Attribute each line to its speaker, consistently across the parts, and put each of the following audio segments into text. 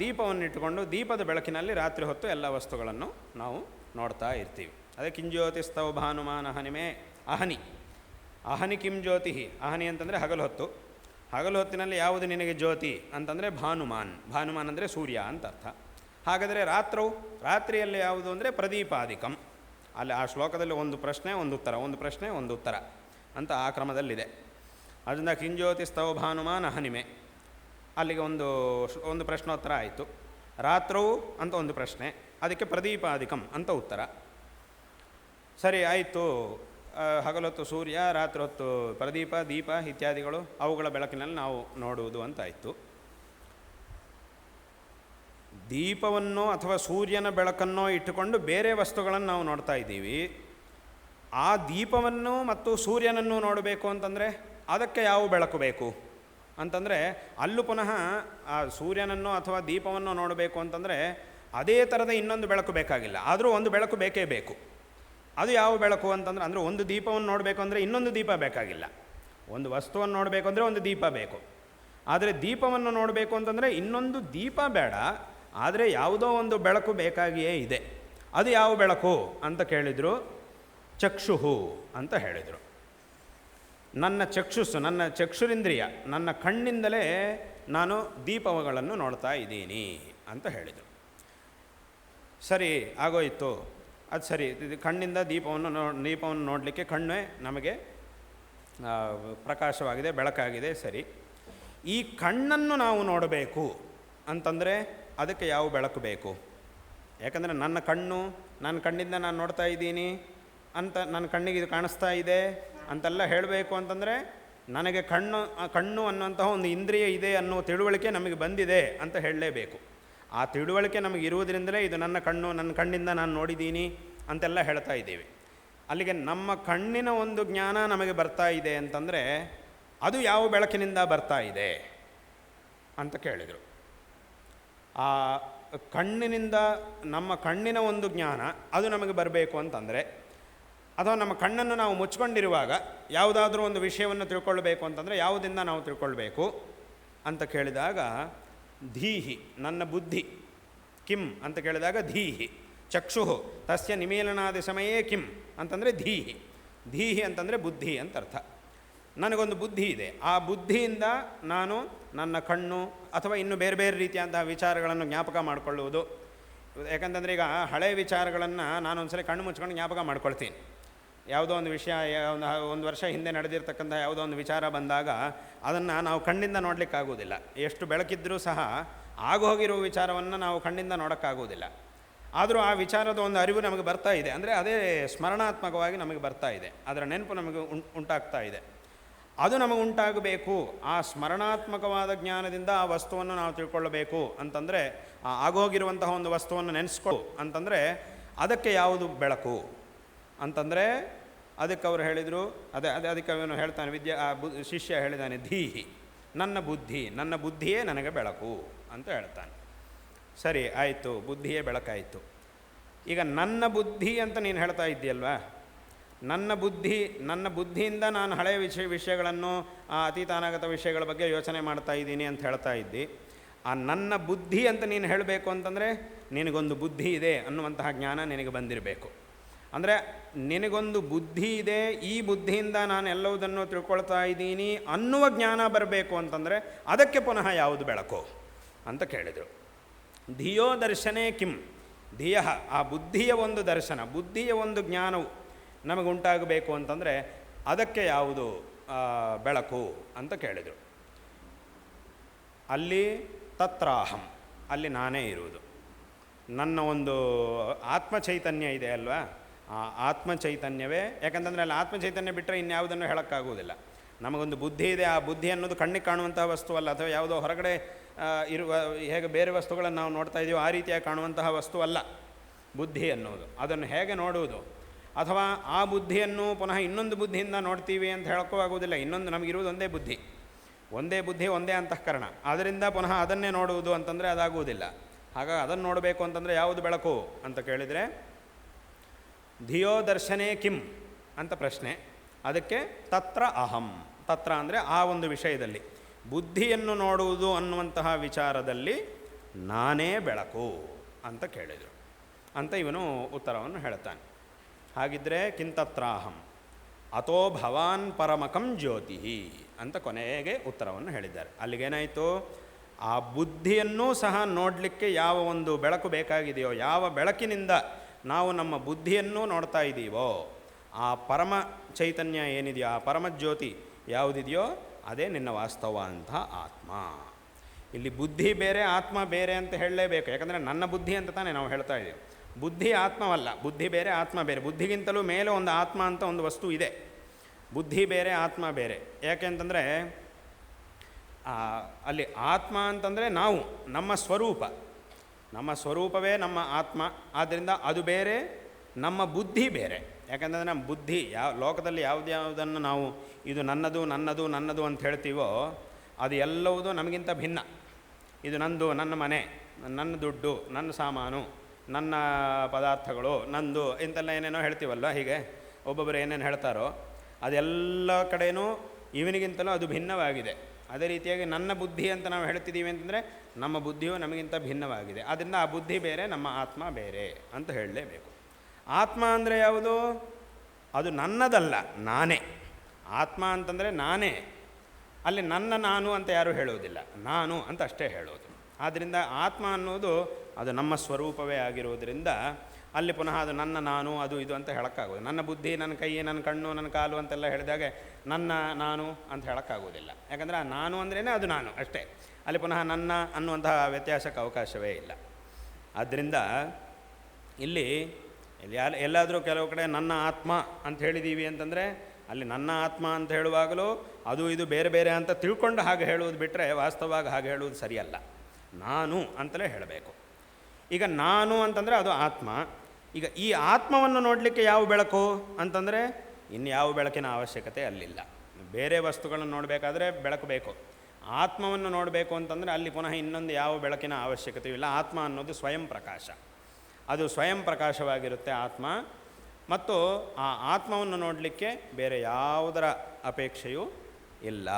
Speaker 1: ದೀಪವನ್ನು ಇಟ್ಟುಕೊಂಡು ದೀಪದ ಬೆಳಕಿನಲ್ಲಿ ರಾತ್ರಿ ಹೊತ್ತು ಎಲ್ಲ ವಸ್ತುಗಳನ್ನು ನಾವು ನೋಡ್ತಾ ಇರ್ತೀವಿ. ಅದೇ ಕಿಂಜ್ಯೋತಿಸ್ತವ ಭಾನುಮಾನ ಹನಿಮೆ ಅಹನಿ. ಅಹನಿ ಕಿಂ ಜ್ಯೋತಿ ಅಹನಿ ಅಂತಂದರೆ ಹಗಲು ಹೊತ್ತು. ಹಗಲು ಹೊತ್ತಿನಲ್ಲಿ ಯಾವುದು ನಿನಗೆ ಜ್ಯೋತಿ ಅಂತಂದರೆ ಭಾನುಮಾನ್. ಭಾನುಮಾನ್ ಅಂದರೆ ಸೂರ್ಯ ಅಂತ ಅರ್ಥ. ಹಾಗಾದರೆ ರಾತ್ರವು, ರಾತ್ರಿಯಲ್ಲಿ ಯಾವುದು ಅಂದರೆ ಪ್ರದೀಪಾದಿಕಂ. ಅಲ್ಲಿ ಆ ಶ್ಲೋಕದಲ್ಲಿ ಒಂದು ಪ್ರಶ್ನೆ, ಒಂದು ಉತ್ತರ, ಒಂದು ಪ್ರಶ್ನೆ, ಒಂದು ಉತ್ತರ ಅಂತ ಆ ಕ್ರಮದಲ್ಲಿದೆ. ಅದರಿಂದ ಕಿಂಜ್ಯೋತಿಸ್ತವ ಭಾನುಮಾನ್ ಅಹನಿಮೆ ಅಲ್ಲಿಗೆ ಒಂದು ಒಂದು ಪ್ರಶ್ನೋತ್ತರ ಆಯಿತು. ರಾತ್ರವು ಅಂತ ಒಂದು ಪ್ರಶ್ನೆ. ಅದಕ್ಕೆ ಪ್ರದೀಪಾದಿಕಂ ಅಂತ ಉತ್ತರ. ಸರಿ, ಆಯಿತು. ಹಗಲೊತ್ತು ಸೂರ್ಯ ರಾತ್ರಿ ಹೊತ್ತು ಪ್ರದೀಪ, ದೀಪ ಇತ್ಯಾದಿಗಳು ಅವುಗಳ ಬೆಳಕಿನಲ್ಲಿ ನಾವು ನೋಡುವುದು ಅಂತಾಯಿತು. ದೀಪವನ್ನು ಅಥವಾ ಸೂರ್ಯನ ಬೆಳಕನ್ನೋ ಇಟ್ಟುಕೊಂಡು ಬೇರೆ ವಸ್ತುಗಳನ್ನು ನಾವು ನೋಡ್ತಾ ಇದ್ದೀವಿ. ಆ ದೀಪವನ್ನು ಮತ್ತು ಸೂರ್ಯನನ್ನು ನೋಡಬೇಕು ಅಂತಂದರೆ ಅದಕ್ಕೆ ಯಾವ ಬೆಳಕು ಬೇಕು? ಅಂತಂದರೆ ಅಲ್ಲೂ ಪುನಃ ಆ ಸೂರ್ಯನನ್ನು ಅಥವಾ ದೀಪವನ್ನು ನೋಡಬೇಕು ಅಂತಂದರೆ ಅದೇ ಥರದ ಇನ್ನೊಂದು ಬೆಳಕು ಬೇಕಾಗಿಲ್ಲ. ಆದರೂ ಒಂದು ಬೆಳಕು ಬೇಕೇ ಬೇಕು. ಅದು ಯಾವ ಬೆಳಕು ಅಂತಂದ್ರೆ, ಅಂದರೆ ಒಂದು ದೀಪವನ್ನು ನೋಡಬೇಕು ಅಂದರೆ ಇನ್ನೊಂದು ದೀಪ ಬೇಕಾಗಿಲ್ಲ. ಒಂದು ವಸ್ತುವನ್ನು ನೋಡಬೇಕು ಅಂದರೆ ಒಂದು ದೀಪ ಬೇಕು. ಆದರೆ ದೀಪವನ್ನು ನೋಡಬೇಕು ಅಂತಂದರೆ ಇನ್ನೊಂದು ದೀಪ ಬೇಡ, ಆದರೆ ಯಾವುದೋ ಒಂದು ಬೆಳಕು ಬೇಕಾಗಿಯೇ ಇದೆ. ಅದು ಯಾವ ಬೆಳಕು ಅಂತ ಕೇಳಿದರು? ಚಕ್ಷುಹು ಅಂತ ಹೇಳಿದರು. ನನ್ನ ಚಕ್ಷುಸ್ಸು, ನನ್ನ ಚಕ್ಷುರಿಂದ್ರಿಯ, ನನ್ನ ಕಣ್ಣಿಂದಲೇ ನಾನು ದೀಪಗಳನ್ನು ನೋಡ್ತಾ ಇದ್ದೀನಿ ಅಂತ ಹೇಳಿದರು. ಸರಿ, ಆಗೋಯಿತು. ಅದು ಸರಿ ಕಣ್ಣಿಂದ ದೀಪವನ್ನು ನೋ, ದೀಪವನ್ನು ನೋಡಲಿಕ್ಕೆ ಕಣ್ಣೇ ನಮಗೆ ಪ್ರಕಾಶವಾಗಿದೆ, ಬೆಳಕಾಗಿದೆ, ಸರಿ. ಈ ಕಣ್ಣನ್ನು ನಾವು ನೋಡಬೇಕು ಅಂತಂದರೆ ಅದಕ್ಕೆ ಯಾವ ಬೆಳಕು ಬೇಕು? ಯಾಕಂದರೆ ನನ್ನ ಕಣ್ಣು, ನನ್ನ ಕಣ್ಣಿಂದ ನಾನು ನೋಡ್ತಾ ಇದ್ದೀನಿ ಅಂತ ನನ್ನ ಕಣ್ಣಿಗೆ ಇದು ಕಾಣಿಸ್ತಾ ಇದೆ. ಅಂತೆಲ್ಲ ಹೇಳಬೇಕು ಅಂತಂದರೆ, ನನಗೆ ಕಣ್ಣು ಕಣ್ಣು ಅನ್ನುವಂತಹ ಒಂದು ಇಂದ್ರಿಯ ಇದೆ ಅನ್ನೋ ತಿಳುವಳಿಕೆ ನಮಗೆ ಬಂದಿದೆ ಅಂತ ಹೇಳಲೇಬೇಕು. ಆ ತಿಳುವಳಿಕೆ ನಮಗೆ ಇರುವುದರಿಂದಲೇ ಇದು ನನ್ನ ಕಣ್ಣು, ನನ್ನ ಕಣ್ಣಿಂದ ನಾನು ನೋಡಿದ್ದೀನಿ ಅಂತೆಲ್ಲ ಹೇಳ್ತಾ ಇದ್ದೀವಿ. ಅಲ್ಲಿಗೆ ನಮ್ಮ ಕಣ್ಣಿನ ಒಂದು ಜ್ಞಾನ ನಮಗೆ ಬರ್ತಾ ಇದೆ ಅಂತಂದರೆ, ಅದು ಯಾವ ಬೆಳಕಿನಿಂದ ಬರ್ತಾ ಇದೆ ಅಂತ ಕೇಳಿದರು. ಆ ಕಣ್ಣಿನಿಂದ, ನಮ್ಮ ಕಣ್ಣಿನ ಒಂದು ಜ್ಞಾನ ಅದು ನಮಗೆ ಬರಬೇಕು ಅಂತಂದರೆ ಅಥವಾ ನಮ್ಮ ಕಣ್ಣನ್ನು ನಾವು ಮುಚ್ಕೊಂಡಿರುವಾಗ ಯಾವುದಾದ್ರೂ ಒಂದು ವಿಷಯವನ್ನು ತಿಳ್ಕೊಳ್ಬೇಕು ಅಂತಂದರೆ ಯಾವುದಿಂದ ನಾವು ತಿಳ್ಕೊಳ್ಬೇಕು ಅಂತ ಕೇಳಿದಾಗ, ಧೀಹಿ, ನನ್ನ ಬುದ್ಧಿ, ಕಿಂ ಅಂತ ಕೇಳಿದಾಗ ಧೀಹಿ ಚಕ್ಷು ತಸ್ಯ ನಿಮೇಲನಾದಿ ಸಮಯೇ ಕಿಂ ಅಂತಂದರೆ ಧೀಹಿ ಧೀಹಿ ಅಂತಂದರೆ ಬುದ್ಧಿ ಅಂತ ಅರ್ಥ. ನನಗೊಂದು ಬುದ್ಧಿ ಇದೆ, ಆ ಬುದ್ಧಿಯಿಂದ ನಾನು ನನ್ನ ಕಣ್ಣು ಅಥವಾ ಇನ್ನು ಬೇರೆ ಬೇರೆ ರೀತಿಯಾದಂತಹ ವಿಚಾರಗಳನ್ನು ಜ್ಞಾಪಕ ಮಾಡಿಕೊಳ್ಳುವುದು. ಯಾಕಂತಂದರೆ ಈಗ ಹಳೆ ವಿಚಾರಗಳನ್ನು ನಾನೊಂದು ಒಂದ್ಸಲ ಕಣ್ಣು ಮುಚ್ಕೊಂಡು ಜ್ಞಾಪಕ ಮಾಡ್ಕೊಳ್ತೀನಿ. ಯಾವುದೋ ಒಂದು ವಿಷಯ, ಒಂದು ವರ್ಷ ಹಿಂದೆ ನಡೆದಿರ್ತಕ್ಕಂಥ ಯಾವುದೋ ಒಂದು ವಿಚಾರ ಬಂದಾಗ ಅದನ್ನು ನಾವು ಕಣ್ಣಿಂದ ನೋಡಲಿಕ್ಕಾಗೋದಿಲ್ಲ ಎಷ್ಟು ಬೆಳಕಿದ್ದರೂ ಸಹ ಆಗೋಗಿರೋ ವಿಚಾರವನ್ನು ನಾವು ಕಣ್ಣಿಂದ ನೋಡೋಕ್ಕಾಗೋದಿಲ್ಲ ಆದರೂ ಆ ವಿಚಾರದ ಒಂದು ಅರಿವು ನಮಗೆ ಬರ್ತಾ ಇದೆ. ಅಂದರೆ ಅದೇ ಸ್ಮರಣಾತ್ಮಕವಾಗಿ ನಮಗೆ ಬರ್ತಾ ಇದೆ. ಅದರ ನೆನಪು ನಮಗೆ ಉಂಟಾಗ್ತಾ ಇದೆ. ಅದು ನಮಗೆ ಉಂಟಾಗಬೇಕು. ಆ ಸ್ಮರಣಾತ್ಮಕವಾದ ಜ್ಞಾನದಿಂದ ಆ ವಸ್ತುವನ್ನು ನಾವು ತಿಳ್ಕೊಳ್ಳಬೇಕು ಅಂತಂದರೆ, ಆ ಆಗೋಗಿರುವಂತಹ ಒಂದು ವಸ್ತುವನ್ನು ನೆನೆಸ್ಕೊಳ್ಳು ಅಂತಂದರೆ ಅದಕ್ಕೆ ಯಾವುದು ಬೆಳಕು? ಅಂತಂದರೆ ಅದಕ್ಕೆ ಅವರು ಹೇಳಿದರು, ಅದೇ ಅದೇ, ಅದಕ್ಕೆ ಅವನು ಹೇಳ್ತಾನೆ, ವಿದ್ಯಾ, ಆ ಬು, ಶಿಷ್ಯ ಹೇಳಿದಾನೆ, ಧೀಹಿ, ನನ್ನ ಬುದ್ಧಿ, ನನ್ನ ಬುದ್ಧಿಯೇ ನನಗೆ ಬೆಳಕು ಅಂತ ಹೇಳ್ತಾನೆ. ಸರಿ, ಆಯಿತು, ಬುದ್ಧಿಯೇ ಬೆಳಕಾಯಿತು. ಈಗ ನನ್ನ ಬುದ್ಧಿ ಅಂತ ನೀನು ಹೇಳ್ತಾ ಇದ್ದೀಯಲ್ವಾ? ನನ್ನ ಬುದ್ಧಿ, ನನ್ನ ಬುದ್ಧಿಯಿಂದ ನಾನು ಹಳೆಯ ವಿಷಯ, ವಿಷಯಗಳನ್ನು, ಆ ಅತೀತ ಅನಾಗತ ವಿಷಯಗಳ ಬಗ್ಗೆ ಯೋಚನೆ ಮಾಡ್ತಾ ಇದ್ದೀನಿ ಅಂತ ಹೇಳ್ತಾ ಇದ್ದಿ. ಆ ನನ್ನ ಬುದ್ಧಿ ಅಂತ ನೀನು ಹೇಳಬೇಕು ಅಂತಂದರೆ ನಿನಗೊಂದು ಬುದ್ಧಿ ಇದೆ ಅನ್ನುವಂತಹ ಜ್ಞಾನ ನಿನಗೆ ಬಂದಿರಬೇಕು. ಅಂದರೆ ನಿನಗೊಂದು ಬುದ್ಧಿ ಇದೆ, ಈ ಬುದ್ಧಿಯಿಂದ ನಾನು ಎಲ್ಲವುದನ್ನು ತಿಳ್ಕೊಳ್ತಾ ಇದ್ದೀನಿ ಅನ್ನುವ ಜ್ಞಾನ ಬರಬೇಕು ಅಂತಂದರೆ ಅದಕ್ಕೆ ಪುನಃ ಯಾವುದು ಬೆಳಕು ಅಂತ ಕೇಳಿದರು. ಧಿಯೋ ದರ್ಶನೇ ಕಿಂ. ಧಿಯ, ಆ ಬುದ್ಧಿಯ ಒಂದು ದರ್ಶನ, ಬುದ್ಧಿಯ ಒಂದು ಜ್ಞಾನವು ನಮಗುಂಟಾಗಬೇಕು ಅಂತಂದರೆ ಅದಕ್ಕೆ ಯಾವುದು ಬೆಳಕು ಅಂತ ಕೇಳಿದರು. ಅಲ್ಲಿ ತತ್ರಾಹಂ, ಅಲ್ಲಿ ನಾನೇ ಇರುವುದು. ನನ್ನ ಒಂದು ಆತ್ಮ ಚೈತನ್ಯ ಇದೆ ಅಲ್ವಾ? ಆ ಆತ್ಮ ಚೈತನ್ಯವೇ ಯಾಕಂತಂದರೆ ಅಲ್ಲಿ ಆತ್ಮ ಚೈತನ್ಯ ಬಿಟ್ಟರೆ ಇನ್ಯಾವುದನ್ನು ಹೇಳೋಕ್ಕಾಗುವುದಿಲ್ಲ. ನಮಗೊಂದು ಬುದ್ಧಿ ಇದೆ, ಆ ಬುದ್ಧಿ ಅನ್ನೋದು ಕಣ್ಣಿಗೆ ಕಾಣುವಂತಹ ವಸ್ತುವಲ್ಲ ಅಥವಾ ಯಾವುದೋ ಹೊರಗಡೆ ಇರುವ, ಹೇಗೆ ಬೇರೆ ವಸ್ತುಗಳನ್ನು ನಾವು ನೋಡ್ತಾ ಇದ್ದೀವೋ ಆ ರೀತಿಯಾಗಿ ಕಾಣುವಂತಹ ವಸ್ತು ಅಲ್ಲ. ಬುದ್ಧಿ ಅನ್ನೋದು. ಅದನ್ನು ಹೇಗೆ ನೋಡುವುದು? ಅಥವಾ ಆ ಬುದ್ಧಿಯನ್ನು ಪುನಃ ಇನ್ನೊಂದು ಬುದ್ಧಿಯಿಂದ ನೋಡ್ತೀವಿ ಅಂತ ಹೇಳೋಕ್ಕೂ ಆಗುವುದಿಲ್ಲ, ಇನ್ನೊಂದು ನಮಗಿರುವುದು ಒಂದೇ ಬುದ್ಧಿ. ಒಂದೇ ಬುದ್ಧಿ, ಒಂದೇ ಅಂತಃಕರಣ. ಅದರಿಂದ ಪುನಃ ಅದನ್ನೇ ನೋಡುವುದು ಅಂತಂದರೆ ಅದಾಗುವುದಿಲ್ಲ. ಹಾಗಾಗಿ ಅದನ್ನು ನೋಡಬೇಕು ಅಂತಂದರೆ ಯಾವುದು ಬೆಳಕು ಅಂತ ಕೇಳಿದರೆ ಧಿಯೋ ದರ್ಶನೆ ಕಿಂ ಅಂತ ಪ್ರಶ್ನೆ. ಅದಕ್ಕೆ ತತ್ರ ಅಹಂ. ತತ್ರ ಅಂದರೆ ಆ ಒಂದು ವಿಷಯದಲ್ಲಿ. ಬುದ್ಧಿಯನ್ನು ನೋಡುವುದು ಅನ್ನುವಂತಹ ವಿಚಾರದಲ್ಲಿ ನಾನೇ ಬೆಳಕು ಅಂತ ಕೇಳಿದರು. ಅಂತ ಇವನು ಉತ್ತರವನ್ನು ಹೇಳ್ತಾನೆ. ಹಾಗಿದ್ದರೆ ಕಿಂತತ್ರಾಹಂ ಅಥೋ ಭವಾನ್ ಪರಮಕಂ ಜ್ಯೋತಿ ಅಂತ ಕೊನೆಗೆ ಉತ್ತರವನ್ನು ಹೇಳಿದ್ದಾರೆ. ಅಲ್ಲಿಗೇನಾಯಿತು? ಆ ಬುದ್ಧಿಯನ್ನೂ ಸಹ ನೋಡಲಿಕ್ಕೆ ಯಾವ ಒಂದು ಬೆಳಕು ಬೇಕಾಗಿದೆಯೋ, ಯಾವ ಬೆಳಕಿನಿಂದ ನಾವು ನಮ್ಮ ಬುದ್ಧಿಯನ್ನು ನೋಡ್ತಾ ಇದ್ದೀವೋ, ಆ ಪರಮ ಚೈತನ್ಯ ಏನಿದೆಯೋ, ಆ ಪರಮ ಜ್ಯೋತಿ ಯಾವುದಿದೆಯೋ, ಅದೇ ನಿನ್ನ ವಾಸ್ತವ ಅಂತ ಆತ್ಮ. ಇಲ್ಲಿ ಬುದ್ಧಿ ಬೇರೆ, ಆತ್ಮ ಬೇರೆ ಅಂತ ಹೇಳಲೇಬೇಕು. ಯಾಕಂದರೆ ನನ್ನ ಬುದ್ಧಿ ಅಂತ ತಾನೇ ನಾವು ಹೇಳ್ತಾ ಇದ್ದೀವಿ. ಬುದ್ಧಿ ಆತ್ಮವಲ್ಲ, ಬುದ್ಧಿ ಬೇರೆ, ಆತ್ಮ ಬೇರೆ. ಬುದ್ಧಿಗಿಂತಲೂ ಮೇಲೆ ಒಂದು ಆತ್ಮ ಅಂತ ಒಂದು ವಸ್ತು ಇದೆ. ಬುದ್ಧಿ ಬೇರೆ, ಆತ್ಮ ಬೇರೆ. ಯಾಕೆಂತಂದರೆ ಅಲ್ಲಿ ಆತ್ಮ ಅಂತಂದರೆ ನಾವು, ನಮ್ಮ ಸ್ವರೂಪ. ನಮ್ಮ ಸ್ವರೂಪವೇ ನಮ್ಮ ಆತ್ಮ ಆದ್ದರಿಂದ ಅದು ಬೇರೆ, ನಮ್ಮ ಬುದ್ಧಿ ಬೇರೆ. ಯಾಕಂದರೆ ನಮ್ಮ ಬುದ್ಧಿ, ಯಾವ, ಲೋಕದಲ್ಲಿ ಯಾವುದ್ಯಾವುದನ್ನು ನಾವು ಇದು ನನ್ನದು ನನ್ನದು ನನ್ನದು ಅಂತ ಹೇಳ್ತೀವೋ, ಅದು ಎಲ್ಲವುದು ನಮಗಿಂತ ಭಿನ್ನ. ಇದು ನಂದು, ನನ್ನ ಮನೆ, ನನ್ನ ದುಡ್ಡು, ನನ್ನ ಸಾಮಾನು, ನನ್ನ ಪದಾರ್ಥಗಳು, ನಂದು ಇಂತೆಲ್ಲ ಏನೇನೋ ಹೇಳ್ತೀವಲ್ಲ ಹೀಗೆ? ಒಬ್ಬೊಬ್ಬರು ಏನೇನು ಹೇಳ್ತಾರೋ ಅದೆಲ್ಲ ಕಡೆಯೂ ಇವನಿಗಿಂತಲೂ ಅದು ಭಿನ್ನವಾಗಿದೆ. ಅದೇ ರೀತಿಯಾಗಿ ನನ್ನ ಬುದ್ಧಿ ಅಂತ ನಾವು ಹೇಳ್ತಿದ್ದೀವಿ ಅಂತಂದರೆ ನಮ್ಮ ಬುದ್ಧಿಯು ನಮಗಿಂತ ಭಿನ್ನವಾಗಿದೆ. ಆದ್ದರಿಂದ ಆ ಬುದ್ಧಿ ಬೇರೆ, ನಮ್ಮ ಆತ್ಮ ಬೇರೆ ಅಂತ ಹೇಳಲೇಬೇಕು. ಆತ್ಮ ಅಂದರೆ ಯಾವುದು? ಅದು ನನ್ನದಲ್ಲ, ನಾನೇ. ಆತ್ಮ ಅಂತಂದರೆ ನಾನೇ. ಅಲ್ಲಿ ನನ್ನ ನಾನು ಅಂತ ಯಾರೂ ಹೇಳುವುದಿಲ್ಲ. ನಾನು ಅಂತ ಅಷ್ಟೇ ಹೇಳೋದು ಆದ್ದರಿಂದ ಆತ್ಮ ಅನ್ನೋದು ಅದು ನಮ್ಮ ಸ್ವರೂಪವೇ ಆಗಿರುವುದರಿಂದ ಅಲ್ಲಿ ಪುನಃ ಅದು ನನ್ನ ನಾನು, ಅದು ಇದು ಅಂತ ಹೇಳೋಕ್ಕಾಗೋದು. ನನ್ನ ಬುದ್ಧಿ, ನನ್ನ ಕೈ, ನನ್ನ ಕಣ್ಣು, ನನ್ನ ಕಾಲು ಅಂತೆಲ್ಲ ಹೇಳಿದಾಗೆ ನನ್ನ ನಾನು ಅಂತ ಹೇಳೋಕ್ಕಾಗೋದಿಲ್ಲ. ಯಾಕಂದರೆ ಆ ನಾನು ಅಂದ್ರೇ ಅದು ನಾನು ಅಷ್ಟೇ. ಅಲ್ಲಿ ಪುನಃ ನನ್ನ ಅನ್ನುವಂತಹ ವ್ಯತ್ಯಾಸಕ್ಕೆ ಅವಕಾಶವೇ ಇಲ್ಲ. ಆದ್ದರಿಂದ ಇಲ್ಲಿ ಇಲ್ಲಿ ಎಲ್ಲಾದರೂ ಕೆಲವು ಕಡೆ ನನ್ನ ಆತ್ಮ ಅಂತ ಹೇಳಿದ್ದೀವಿ ಅಂತಂದರೆ ಅಲ್ಲಿ ನನ್ನ ಆತ್ಮ ಅಂತ ಹೇಳುವಾಗಲೂ ಅದು ಇದು ಬೇರೆ ಬೇರೆ ಅಂತ ತಿಳ್ಕೊಂಡು ಹಾಗೆ ಹೇಳುವುದು ಬಿಟ್ಟರೆ ವಾಸ್ತವವಾಗಿ ಹಾಗೆ ಹೇಳುವುದು ಸರಿಯಲ್ಲ. ನಾನು ಅಂತಲೇ ಹೇಳಬೇಕು. ಈಗ ನಾನು ಅಂತಂದರೆ ಅದು ಆತ್ಮ. ಈಗ ಈ ಆತ್ಮವನ್ನು ನೋಡಲಿಕ್ಕೆ ಯಾವ ಬೆಳಕು ಅಂತಂದರೆ ಇನ್ಯಾವ ಬೆಳಕಿನ ಅವಶ್ಯಕತೆ ಅಲ್ಲಿಲ್ಲ. ಬೇರೆ ವಸ್ತುಗಳನ್ನು ನೋಡಬೇಕಾದ್ರೆ ಬೆಳಕು ಬೇಕು. ಆತ್ಮವನ್ನು ನೋಡಬೇಕು ಅಂತಂದರೆ ಅಲ್ಲಿ ಪುನಃ ಇನ್ನೊಂದು ಯಾವ ಬೆಳಕಿನ ಅವಶ್ಯಕತೆಯೂ ಇಲ್ಲ. ಆತ್ಮ ಅನ್ನೋದು ಸ್ವಯಂ ಪ್ರಕಾಶ. ಅದು ಸ್ವಯಂ ಪ್ರಕಾಶವಾಗಿರುತ್ತೆ ಆತ್ಮ. ಮತ್ತು ಆ ಆತ್ಮವನ್ನು ನೋಡಲಿಕ್ಕೆ ಬೇರೆ ಯಾವುದರ ಅಪೇಕ್ಷೆಯೂ ಇಲ್ಲ.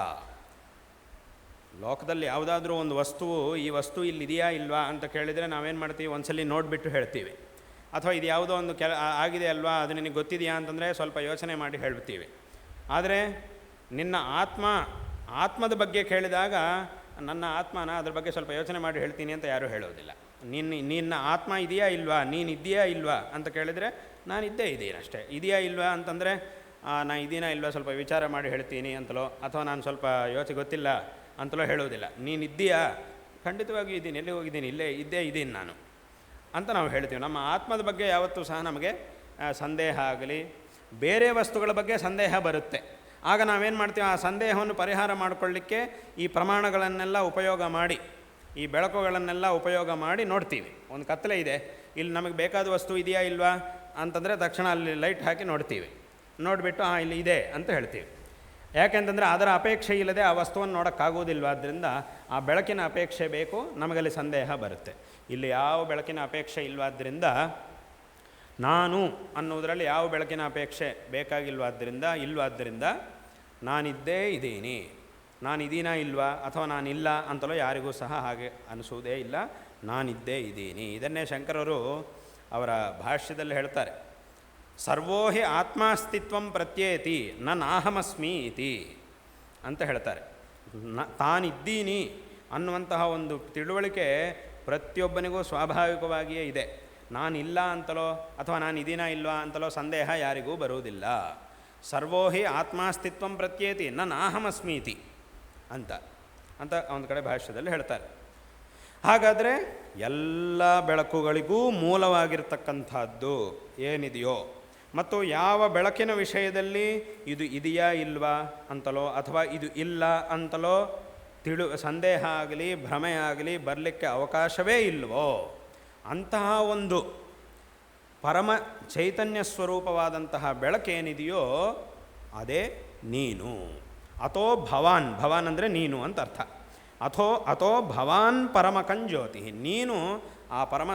Speaker 1: ಲೋಕದಲ್ಲಿ ಯಾವುದಾದ್ರೂ ಒಂದು ವಸ್ತುವು, ಈ ವಸ್ತು ಇಲ್ಲಿದೆಯಾ ಇಲ್ವಾ ಅಂತ ಕೇಳಿದರೆ ನಾವೇನು ಮಾಡ್ತೀವಿ? ಒಂದ್ಸಲಿ ನೋಡಿಬಿಟ್ಟು ಹೇಳ್ತೀವಿ. ಅಥವಾ ಇದು ಯಾವುದೋ ಒಂದು ಕೆಲ ಆಗಿದೆ ಅಲ್ವಾ, ಅದು ನಿನಗೆ ಗೊತ್ತಿದೆಯಾ ಅಂತಂದರೆ ಸ್ವಲ್ಪ ಯೋಚನೆ ಮಾಡಿ ಹೇಳ್ತೀವಿ. ಆದರೆ ನಿನ್ನ ಆತ್ಮ, ಆತ್ಮದ ಬಗ್ಗೆ ಕೇಳಿದಾಗ ನನ್ನ ಆತ್ಮನ ಅದ್ರ ಬಗ್ಗೆ ಸ್ವಲ್ಪ ಯೋಚನೆ ಮಾಡಿ ಹೇಳ್ತೀನಿ ಅಂತ ಯಾರೂ ಹೇಳೋದಿಲ್ಲ. ನಿನ್ನ ನಿನ್ನ ಆತ್ಮ ಇದೆಯಾ ಇಲ್ವಾ ನೀನು ಇದೆಯಾ ಇಲ್ವಾ ಅಂತ ಕೇಳಿದರೆ ನಾನು ಇದ್ದೇ ಇದ್ದೀನಿ ಅಷ್ಟೇ. ಇದೆಯಾ ಇಲ್ವಾ ಅಂತಂದರೆ ನಾನು ಇದೀನಾ ಇಲ್ವಾ ಸ್ವಲ್ಪ ವಿಚಾರ ಮಾಡಿ ಹೇಳ್ತೀನಿ ಅಂತಲೋ, ಅಥವಾ ನಾನು ಸ್ವಲ್ಪ ಯೋಚನೆ ಗೊತ್ತಿಲ್ಲ ಅಂತಲೋ ಹೇಳೋದಿಲ್ಲ ನೀನು ಇದ್ದೀಯಾ? ಖಂಡಿತವಾಗಿಯೂ ಇದ್ದೀನಿ. ಎಲ್ಲಿ ಹೋಗಿದ್ದೀನಿ? ಇಲ್ಲೇ, ಇದ್ದೇ ಇದ್ದೀನಿ ನಾನು. ಅಂತ ನಾವು ಹೇಳ್ತೀವಿ. ನಮ್ಮ ಆತ್ಮದ ಬಗ್ಗೆ ಯಾವತ್ತೂ ಸಹ ನಮಗೆ ಸಂದೇಹ ಆಗಲಿ, ಬೇರೆ ವಸ್ತುಗಳ ಬಗ್ಗೆ ಸಂದೇಹ ಬರುತ್ತೆ. ಆಗ ನಾವೇನು ಮಾಡ್ತೀವಿ? ಆ ಸಂದೇಹವನ್ನು ಪರಿಹಾರ ಮಾಡಿಕೊಳ್ಳಿಕ್ಕೆ ಈ ಪ್ರಮಾಣಗಳನ್ನೆಲ್ಲ ಉಪಯೋಗ ಮಾಡಿ, ಈ ಬೆಳಕುಗಳನ್ನೆಲ್ಲ ಉಪಯೋಗ ಮಾಡಿ ನೋಡ್ತೀವಿ. ಒಂದು ಕತ್ತಲೆ ಇದೆ. ಇಲ್ಲಿ ನಮಗೆ ಬೇಕಾದ ವಸ್ತು ಇದೆಯಾ, ಇಲ್ವಾ ಅಂತಂದರೆ ತಕ್ಷಣ ಅಲ್ಲಿ ಲೈಟ್ ಹಾಕಿ ನೋಡ್ತೀವಿ. ನೋಡಿಬಿಟ್ಟು ಹಾಂ ಇಲ್ಲಿ ಇದೆ ಅಂತ ಹೇಳ್ತೀವಿ. ಯಾಕೆಂತಂದರೆ ಅದರ ಅಪೇಕ್ಷೆ ಇಲ್ಲದೆ ಆ ವಸ್ತುವನ್ನು ನೋಡೋಕ್ಕಾಗೋದಿಲ್ವಾದ್ದರಿಂದ ಆ ಬೆಳಕಿನ ಅಪೇಕ್ಷೆ ಬೇಕು, ನಮಗಲ್ಲಿ ಸಂದೇಹ ಬರುತ್ತೆ. ಇಲ್ಲಿ ಯಾವ ಬೆಳಕಿನ ಅಪೇಕ್ಷೆ ಇಲ್ವಾದ್ದರಿಂದ ನಾನು ಅನ್ನೋದರಲ್ಲಿ ಯಾವ ಬೆಳಕಿನ ಅಪೇಕ್ಷೆ ಬೇಕಾಗಿಲ್ವಾದ್ದರಿಂದ, ಇಲ್ವಾದ್ದರಿಂದ ನಾನಿದ್ದೇ ಇದ್ದೀನಿ. ನಾನಿದ್ದೀನಾ ಇಲ್ವಾ ಅಥವಾ ನಾನಿಲ್ಲ ಅಂತಲೋ ಯಾರಿಗೂ ಸಹ ಹಾಗೆ ಅನಿಸುವುದೇ ಇಲ್ಲ. ನಾನಿದ್ದೇ ಇದ್ದೀನಿ. ಇದನ್ನೇ ಶಂಕರರು ಅವರ ಭಾಷ್ಯದಲ್ಲಿ ಹೇಳ್ತಾರೆ. ಸರ್ವೋಹಿ ಆತ್ಮಾಸ್ತಿತ್ವಂ ಪ್ರತ್ಯೇತಿ ನಾಹಮಸ್ಮಿ ಇತಿ ಅಂತ ಹೇಳ್ತಾರೆ. ನ, ತಾನಿದ್ದೀನಿ ಅನ್ನುವಂತಹ ಒಂದು ತಿಳುವಳಿಕೆ ಪ್ರತಿಯೊಬ್ಬನಿಗೂ ಸ್ವಾಭಾವಿಕವಾಗಿಯೇ ಇದೆ. ನಾನಿಲ್ಲ ಅಂತಲೋ ಅಥವಾ ನಾನು ಇದೀನಾ ಇಲ್ವಾ ಅಂತಲೋ ಸಂದೇಹ ಯಾರಿಗೂ ಬರುವುದಿಲ್ಲ. ಸರ್ವೋಹಿ ಆತ್ಮಾಸ್ತಿತ್ವಂ ಪ್ರತ್ಯೇತಿ ನಾಹಮಸ್ಮೀತಿ ಅಂತ ಅಂತ ಒಂದು ಕಡೆ ಭಾಷ್ಯದಲ್ಲಿ ಹೇಳ್ತಾರೆ. ಹಾಗಾದರೆ ಎಲ್ಲ ಬೆಳಕುಗಳಿಗೂ ಮೂಲವಾಗಿರ್ತಕ್ಕಂಥದ್ದು ಏನಿದೆಯೋ ಮತ್ತು ಯಾವ ಬೆಳಕಿನ ವಿಷಯದಲ್ಲಿ ಇದು ಇದೆಯಾ ಇಲ್ವಾ ಅಂತಲೋ ಅಥವಾ ಇದು ಇಲ್ಲ ಅಂತಲೋ ತಿಳು ಸಂದೇಹ ಆಗಲಿ, ಭ್ರಮೆ ಆಗಲಿ ಬರಲಿಕ್ಕೆ ಅವಕಾಶವೇ ಇಲ್ವೋ? ಅಂತಹ ಒಂದು ಪರಮ ಚೈತನ್ಯ ಸ್ವರೂಪವಾದಂತಹ ಬೆಳಕೇನಿದೆಯೋ ಅದೇ ನೀನು. ಅಥೋ ಭವಾನ್ ಭವಾನ್ ಅಂದರೆ ನೀನು ಅಂತ ಅರ್ಥ. ಅಥೋ ಅಥೋ ಭವಾನ್ ಪರಮಕಂಜ್ಯೋತಿ. ನೀನು ಆ ಪರಮ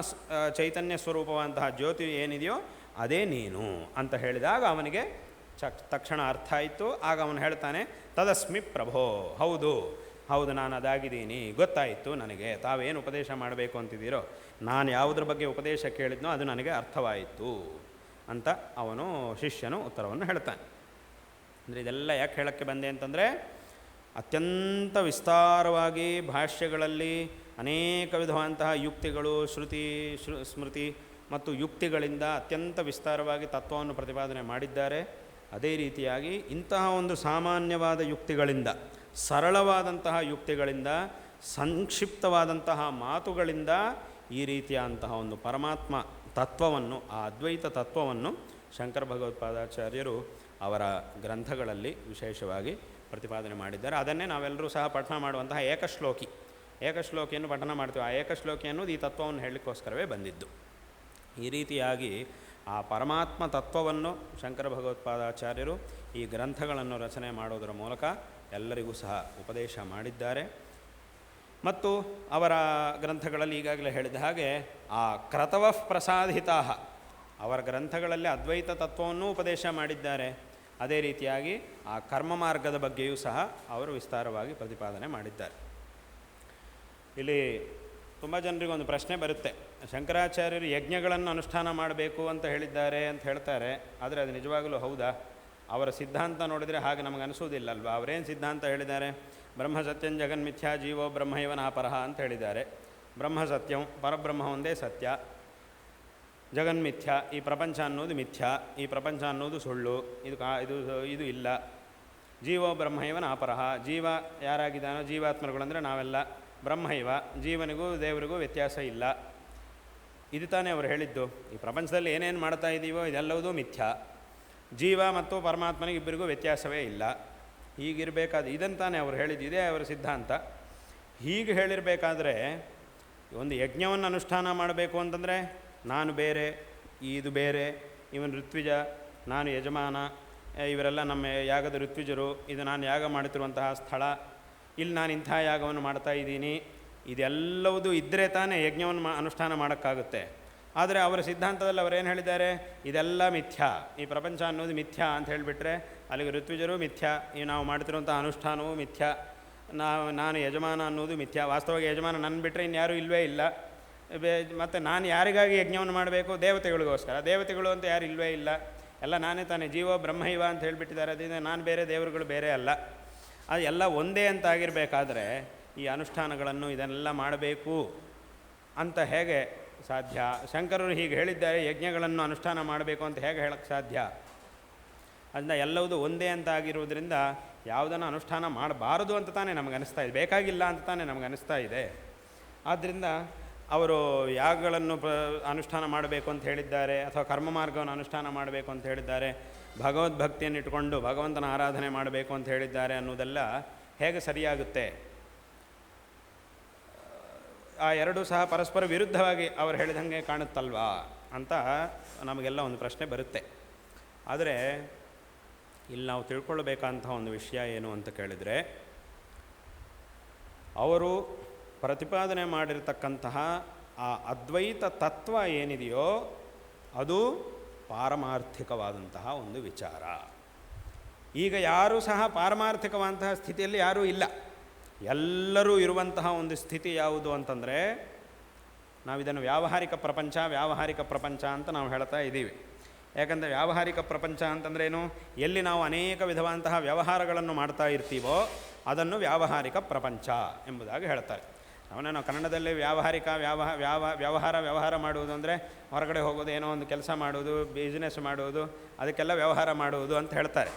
Speaker 1: ಚೈತನ್ಯ ಸ್ವರೂಪವಂತಹ ಜ್ಯೋತಿ ಏನಿದೆಯೋ ಅದೇ ನೀನು ಅಂತ ಹೇಳಿದಾಗ ಅವನಿಗೆ ಚಕ್ ತಕ್ಷಣ ಅರ್ಥ ಆಯಿತು. ಆಗ ಅವನು ಹೇಳ್ತಾನೆ, ತದಸ್ಮಿ ಪ್ರಭೋ. ಹೌದು ಹೌದು, ನಾನು ಅದಾಗಿದ್ದೀನಿ. ಗೊತ್ತಾಯಿತು ನನಗೆ. ತಾವೇನು ಉಪದೇಶ ಮಾಡಬೇಕು ಅಂತಿದ್ದೀರೋ? ನಾನು ಯಾವುದ್ರ ಬಗ್ಗೆ ಉಪದೇಶ ಕೇಳಿದ್ನೋ ಅದು ನನಗೆ ಅರ್ಥವಾಯಿತು. ಅಂತ ಅವನು ಶಿಷ್ಯನು ಉತ್ತರವನ್ನು ಹೇಳ್ತಾನೆ. ಅಂದರೆ ಇದೆಲ್ಲ ಯಾಕೆ ಹೇಳೋಕ್ಕೆ ಬಂದೆ ಅಂತಂದರೆ, ಅತ್ಯಂತ ವಿಸ್ತಾರವಾಗಿ ಭಾಷ್ಯಗಳಲ್ಲಿ ಅನೇಕ ವಿಧವಾದಂತಹ ಯುಕ್ತಿಗಳು, ಶ್ರುತಿ ಶೃ ಸ್ಮೃತಿ ಮತ್ತು ಯುಕ್ತಿಗಳಿಂದ ಅತ್ಯಂತ ವಿಸ್ತಾರವಾಗಿ ತತ್ವವನ್ನು ಪ್ರತಿಪಾದನೆ ಮಾಡಿದ್ದಾರೆ. ಅದೇ ರೀತಿಯಾಗಿ ಇಂತಹ ಒಂದು ಸಾಮಾನ್ಯವಾದ ಯುಕ್ತಿಗಳಿಂದ, ಸರಳವಾದಂತಹ ಯುಕ್ತಿಗಳಿಂದ, ಸಂಕ್ಷಿಪ್ತವಾದಂತಹ ಮಾತುಗಳಿಂದ ಈ ರೀತಿಯಾದಂತಹ ಒಂದು ಪರಮಾತ್ಮ ತತ್ವವನ್ನು, ಆ ಅದ್ವೈತ ತತ್ವವನ್ನು ಶಂಕರ ಭಗವತ್ಪಾದಾಚಾರ್ಯರು ಅವರ ಗ್ರಂಥಗಳಲ್ಲಿ ವಿಶೇಷವಾಗಿ ಪ್ರತಿಪಾದನೆ ಮಾಡಿದ್ದಾರೆ. ಅದನ್ನೇ ನಾವೆಲ್ಲರೂ ಸಹ ಪಠನ ಮಾಡುವಂತಹ ಏಕಶ್ಲೋಕಿ. ಏಕಶ್ಲೋಕಿಯನ್ನು ಪಠನ ಮಾಡ್ತೀವಿ. ಆ ಏಕಶ್ಲೋಕಿ ಅನ್ನೋದು ಈ ತತ್ವವನ್ನು ಹೇಳಲಿಕ್ಕೋಸ್ಕರವೇ ಬಂದಿದ್ದು. ಈ ರೀತಿಯಾಗಿ ಆ ಪರಮಾತ್ಮ ತತ್ವವನ್ನು ಶಂಕರ ಭಗವತ್ಪಾದಾಚಾರ್ಯರು ಈ ಗ್ರಂಥಗಳನ್ನು ರಚನೆ ಮಾಡೋದರ ಮೂಲಕ ಎಲ್ಲರಿಗೂ ಸಹ ಉಪದೇಶ ಮಾಡಿದ್ದಾರೆ. ಮತ್ತು ಅವರ ಗ್ರಂಥಗಳಲ್ಲಿ ಈಗಾಗಲೇ ಹೇಳಿದ ಹಾಗೆ ಆ ಕ್ರತವ ಪ್ರಸಾದಿತಾ ಅವರ ಗ್ರಂಥಗಳಲ್ಲಿ ಅದ್ವೈತ ತತ್ವವನ್ನು ಉಪದೇಶ ಮಾಡಿದ್ದಾರೆ. ಅದೇ ರೀತಿಯಾಗಿ ಆ ಕರ್ಮ ಮಾರ್ಗದ ಬಗ್ಗೆಯೂ ಸಹ ಅವರು ವಿಸ್ತಾರವಾಗಿ ಪ್ರತಿಪಾದನೆ ಮಾಡಿದ್ದಾರೆ. ಇಲ್ಲಿ ತುಂಬ ಜನರಿಗೆ ಒಂದು ಪ್ರಶ್ನೆ ಬರುತ್ತೆ. ಶಂಕರಾಚಾರ್ಯರು ಯಜ್ಞಗಳನ್ನು ಅನುಷ್ಠಾನ ಮಾಡಬೇಕು ಅಂತ ಹೇಳಿದ್ದಾರೆ ಅಂತ ಹೇಳ್ತಾರೆ. ಆದರೆ ಅದು ನಿಜವಾಗಲೂ ಹೌದಾ? ಅವರ ಸಿದ್ಧಾಂತ ನೋಡಿದರೆ ಹಾಗೆ ನಮಗೆ ಅನಿಸೋದಿಲ್ಲ ಅಲ್ವಾ? ಅವರೇನು ಸಿದ್ಧಾಂತ ಹೇಳಿದ್ದಾರೆ? ಬ್ರಹ್ಮ ಸತ್ಯಂ ಜಗನ್ಮಿಥ್ಯಾ ಜೀವೋ ಬ್ರಹ್ಮ ಇವನಾಪರಹ ಅಂತ ಹೇಳಿದ್ದಾರೆ. ಬ್ರಹ್ಮ ಸತ್ಯಂ, ಪರಬ್ರಹ್ಮ ಒಂದೇ ಸತ್ಯ. ಜಗನ್ಮಿಥ್ಯ ಈ ಪ್ರಪಂಚ ಅನ್ನೋದು ಮಿಥ್ಯ, ಈ ಪ್ರಪಂಚ ಅನ್ನೋದು ಸುಳ್ಳು. ಇದು ಕಾ, ಇದು ಇದು ಇಲ್ಲ. ಜೀವೋ ಬ್ರಹ್ಮೈವನ ಅಪರಹ ಜೀವ ಯಾರಾಗಿದ್ದಾನೋ ಜೀವಾತ್ಮರುಗಳಂದರೆ ನಾವೆಲ್ಲ ಬ್ರಹ್ಮೈವ ಜೀವನಿಗೂ ದೇವರಿಗೂ ವ್ಯತ್ಯಾಸ ಇಲ್ಲ. ಇದು ತಾನೇ ಅವರು ಹೇಳಿದ್ದು, ಈ ಪ್ರಪಂಚದಲ್ಲಿ ಏನೇನು ಮಾಡ್ತಾ ಇದ್ದೀವೋ ಇದೆಲ್ಲವುದೂ ಮಿಥ್ಯ. ಜೀವ ಮತ್ತು ಪರಮಾತ್ಮನಿಗೆ ಇಬ್ಬರಿಗೂ ವ್ಯತ್ಯಾಸವೇ ಇಲ್ಲ. ಹೀಗಿರಬೇಕಾದ ಇದನ್ನು ತಾನೇ ಅವರು ಹೇಳಿದ್ದು, ಇದೇ ಅವರ ಸಿದ್ಧಾಂತ. ಹೀಗೆ ಹೇಳಿರಬೇಕಾದ್ರೆ, ಒಂದು ಯಜ್ಞವನ್ನು ಅನುಷ್ಠಾನ ಮಾಡಬೇಕು ಅಂತಂದರೆ, ನಾನು ಬೇರೆ ಇದು ಬೇರೆ, ಇವನು ಋತ್ವಿಜ, ನಾನು ಯಜಮಾನ ಇವರೆಲ್ಲ ನಮ್ಮ ಯಾಗದ ಋತ್ವಿಜರು, ಇದು ನಾನು ಯಾಗ ಮಾಡುತ್ತಿರುವಂತಹ ಸ್ಥಳ ಇಲ್ಲಿ ನಾನು ಇಂಥ ಯಾಗವನ್ನು ಮಾಡ್ತಾ ಇದ್ದೀನಿ. ಇದೆಲ್ಲವುದು ಇದ್ದರೆ ತಾನೇ ಯಜ್ಞವನ್ನು ಮಾ, ಅನುಷ್ಠಾನ ಮಾಡೋಕ್ಕಾಗುತ್ತೆ. ಆದರೆ ಅವರ ಸಿದ್ಧಾಂತದಲ್ಲಿ ಅವರೇನು ಹೇಳಿದ್ದಾರೆ? ಇದೆಲ್ಲ ಮಿಥ್ಯಾ. ಈ ಪ್ರಪಂಚ ಅನ್ನೋದು ಮಿಥ್ಯಾ ಅಂತ ಹೇಳಿಬಿಟ್ರೆ ಅಲ್ಲಿಗೆ ಋತ್ವಿಜರು ಮಿಥ್ಯಾ. ಈ ನಾವು ಮಾಡ್ತಿರುವಂಥ ಅನುಷ್ಠಾನವೂ ಮಿಥ್ಯಾ. ನಾವು, ನಾನು ಯಜಮಾನ ಅನ್ನೋದು ಮಿಥ್ಯಾ. ವಾಸ್ತವವಾಗಿ ಯಜಮಾನ ನನ್ನ ಬಿಟ್ಟರೆ ಇನ್ಯಾರೂ ಇಲ್ಲವೇ ಇಲ್ಲ. ಬೇ, ಮತ್ತು ನಾನು ಯಾರಿಗಾಗಿ ಯಜ್ಞವನ್ನು ಮಾಡಬೇಕು? ದೇವತೆಗಳಿಗೋಸ್ಕರ. ದೇವತೆಗಳು ಅಂತ ಯಾರು ಇಲ್ಲವೇ ಇಲ್ಲ. ಎಲ್ಲ ನಾನೇ ತಾನೇ. ಜೀವ ಬ್ರಹ್ಮೈವ ಅಂತ ಹೇಳಿಬಿಟ್ಟಿದ್ದಾರೆ. ಅದರಿಂದ ನಾನು ಬೇರೆ ದೇವರುಗಳು ಬೇರೆ ಅಲ್ಲ. ಅದು ಎಲ್ಲ ಒಂದೇ ಅಂತ ಆಗಿರಬೇಕಾದ್ರೆ ಈ ಅನುಷ್ಠಾನಗಳನ್ನು ಇದನ್ನೆಲ್ಲ ಮಾಡಬೇಕು ಅಂತ ಹೇಗೆ ಸಾಧ್ಯ? ಶಂಕರರು ಹೀಗೆ ಹೇಳಿದ್ದಾರೆ, ಯಜ್ಞಗಳನ್ನು ಅನುಷ್ಠಾನ ಮಾಡಬೇಕು ಅಂತ ಹೇಗೆ ಹೇಳಕ್ಕೆ ಸಾಧ್ಯ? ಅದನ್ನ ಎಲ್ಲವುದು ಒಂದೇ ಅಂತ ಆಗಿರುವುದರಿಂದ ಯಾವುದನ್ನು ಅನುಷ್ಠಾನ ಮಾಡಬಾರದು ಅಂತ ತಾನೇ ನಮಗೆ ಅನಿಸ್ತಾ ಇದೆ. ಬೇಕಾಗಿಲ್ಲ ಅಂತ ತಾನೇ ನಮಗೆ ಅನಿಸ್ತಾ ಇದೆ. ಆದ್ದರಿಂದ ಅವರು ಯಾಗಗಳನ್ನು ಅನುಷ್ಠಾನ ಮಾಡಬೇಕು ಅಂತ ಹೇಳಿದ್ದಾರೆ ಅಥವಾ ಕರ್ಮ ಮಾರ್ಗವನ್ನು ಅನುಷ್ಠಾನ ಮಾಡಬೇಕು ಅಂತ ಹೇಳಿದ್ದಾರೆ. ಭಗವದ್ಭಕ್ತಿಯನ್ನು ಇಟ್ಟುಕೊಂಡು ಭಗವಂತನ ಆರಾಧನೆ ಮಾಡಬೇಕು ಅಂತ ಹೇಳಿದ್ದಾರೆ ಅನ್ನೋದೆಲ್ಲ ಹೇಗೆ ಸರಿಯಾಗುತ್ತೆ? ಆ ಎರಡೂ ಸಹ ಪರಸ್ಪರ ವಿರುದ್ಧವಾಗಿ ಅವರು ಹೇಳಿದಂಗೆ ಕಾಣುತ್ತಲ್ವಾ ಅಂತ ನಮಗೆಲ್ಲ ಒಂದು ಪ್ರಶ್ನೆ ಬರುತ್ತೆ. ಆದರೆ ಇಲ್ಲಿ ನಾವು ತಿಳ್ಕೊಳ್ಬೇಕಂತಹ ಒಂದು ವಿಷಯ ಏನು ಅಂತ ಕೇಳಿದರೆ, ಅವರು ಪ್ರತಿಪಾದನೆ ಮಾಡಿರತಕ್ಕಂತಹ ಆ ಅದ್ವೈತ ತತ್ವ ಏನಿದೆಯೋ ಅದು ಪಾರಮಾರ್ಥಿಕವಾದಂತಹ ಒಂದು ವಿಚಾರ. ಈಗ ಯಾರೂ ಸಹ ಪಾರಮಾರ್ಥಿಕವಾದಂತಹ ಸ್ಥಿತಿಯಲ್ಲಿ ಯಾರೂ ಇಲ್ಲ. ಎಲ್ಲರೂ ಇರುವಂತಹ ಒಂದು ಸ್ಥಿತಿ ಯಾವುದು ಅಂತಂದರೆ, ನಾವಿದನ್ನು ವ್ಯಾವಹಾರಿಕ ಪ್ರಪಂಚ ವ್ಯಾವಹಾರಿಕ ಪ್ರಪಂಚ ಅಂತ ನಾವು ಹೇಳ್ತಾ ಇದ್ದೀವಿ. ಯಾಕಂದರೆ ವ್ಯಾವಹಾರಿಕ ಪ್ರಪಂಚ ಅಂತಂದ್ರೆ ಏನು? ಎಲ್ಲಿ ನಾವು ಅನೇಕ ವಿಧವಾದಂತಹ ವ್ಯವಹಾರಗಳನ್ನು ಮಾಡ್ತಾ ಇರ್ತೀವೋ ಅದನ್ನು ವ್ಯಾವಹಾರಿಕ ಪ್ರಪಂಚ ಎಂಬುದಾಗಿ ಹೇಳ್ತಾರೆ. ಅವನ ನಾವು ಕನ್ನಡದಲ್ಲಿ ವ್ಯಾವಹಾರಿಕ ವ್ಯಾವಹ ವ್ಯಾವ, ವ್ಯವಹಾರ ವ್ಯವಹಾರ ಮಾಡುವುದು ಅಂದರೆ ಹೊರಗಡೆ ಹೋಗೋದು, ಏನೋ ಒಂದು ಕೆಲಸ ಮಾಡುವುದು ಬಿಸ್ನೆಸ್ ಮಾಡುವುದು, ಅದಕ್ಕೆಲ್ಲ ವ್ಯವಹಾರ ಮಾಡುವುದು ಅಂತ ಹೇಳ್ತಾರೆ.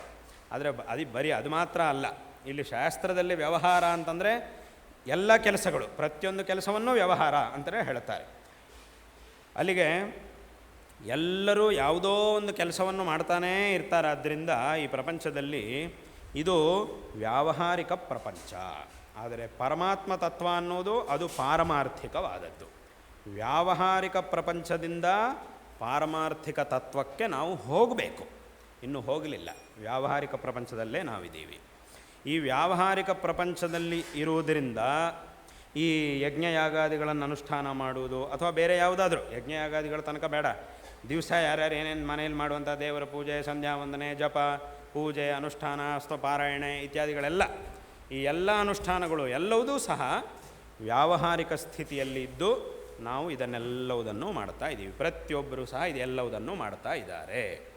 Speaker 1: ಆದರೆ ಅದು, ಬರೀ ಅದು ಮಾತ್ರ ಅಲ್ಲ. ಇಲ್ಲಿ ಶಾಸ್ತ್ರದಲ್ಲಿ ವ್ಯವಹಾರ ಅಂತಂದರೆ ಎಲ್ಲ ಕೆಲಸಗಳು, ಪ್ರತಿಯೊಂದು ಕೆಲಸವನ್ನು ವ್ಯವಹಾರ ಅಂತಲೇ ಹೇಳ್ತಾರೆ. ಅಲ್ಲಿಗೆ ಎಲ್ಲರೂ ಯಾವುದೋ ಒಂದು ಕೆಲಸವನ್ನು ಮಾಡ್ತಾನೇ ಇರ್ತಾರೆ. ಆದ್ದರಿಂದ ಈ ಪ್ರಪಂಚದಲ್ಲಿ ಇದು ವ್ಯಾವಹಾರಿಕ ಪ್ರಪಂಚ. ಆದರೆ ಪರಮಾತ್ಮ ತತ್ವ ಅನ್ನೋದು ಅದು ಪಾರಮಾರ್ಥಿಕವಾದದ್ದು. ವ್ಯಾವಹಾರಿಕ ಪ್ರಪಂಚದಿಂದ ಪಾರಮಾರ್ಥಿಕ ತತ್ವಕ್ಕೆ ನಾವು ಹೋಗಬೇಕು. ಇನ್ನು ಹೋಗಲಿಲ್ಲ. ವ್ಯಾವಹಾರಿಕ ಪ್ರಪಂಚದಲ್ಲೇ ನಾವಿದ್ದೀವಿ. ಈ ವ್ಯಾವಹಾರಿಕ ಪ್ರಪಂಚದಲ್ಲಿ ಇರುವುದರಿಂದ ಈ ಯಜ್ಞಯಾಗಾದಿಗಳನ್ನು ಅನುಷ್ಠಾನ ಮಾಡುವುದು ಅಥವಾ ಬೇರೆ ಯಾವುದಾದ್ರೂ ಯಜ್ಞಯಾಗಾದಿಗಳ ತನಕ ಬೇಡ. ದಿವಸ ಯಾರ್ಯಾರು ಏನೇನು ಮನೆಯಲ್ಲಿ ಮಾಡುವಂಥ ದೇವರ ಪೂಜೆ ಸಂಧ್ಯಾ ವಂದನೆ ಜಪ, ಪೂಜೆ, ಅನುಷ್ಠಾನ ಸ್ತೋಪಾರಾಯಣೆ ಇತ್ಯಾದಿಗಳೆಲ್ಲ ಈ ಎಲ್ಲ ಅನುಷ್ಠಾನಗಳು ಎಲ್ಲವುದೂ ಸಹ ವ್ಯಾವಹಾರಿಕ ಸ್ಥಿತಿಯಲ್ಲಿ ಇದ್ದು ನಾವು ಇದನ್ನೆಲ್ಲವುದನ್ನು ಮಾಡ್ತಾ ಇದ್ದೀವಿ ಪ್ರತಿಯೊಬ್ಬರೂ ಸಹ ಇದೆಲ್ಲವುದನ್ನು ಮಾಡ್ತಾ ಇದ್ದಾರೆ.